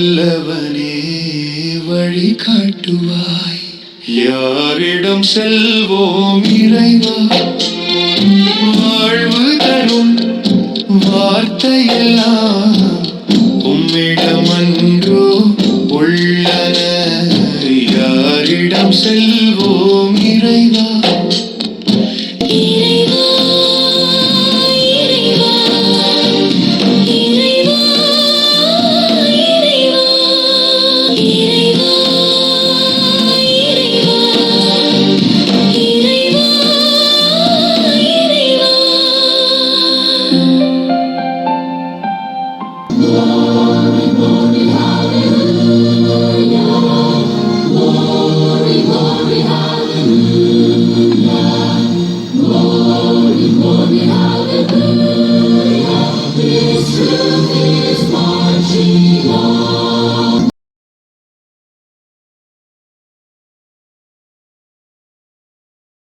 காட்டுவாய் வல்லவனே வழி காட்டுவாய். யாரிடம் செல்வோம் இறைவா? வாழ்வு தரும் வார்த்தை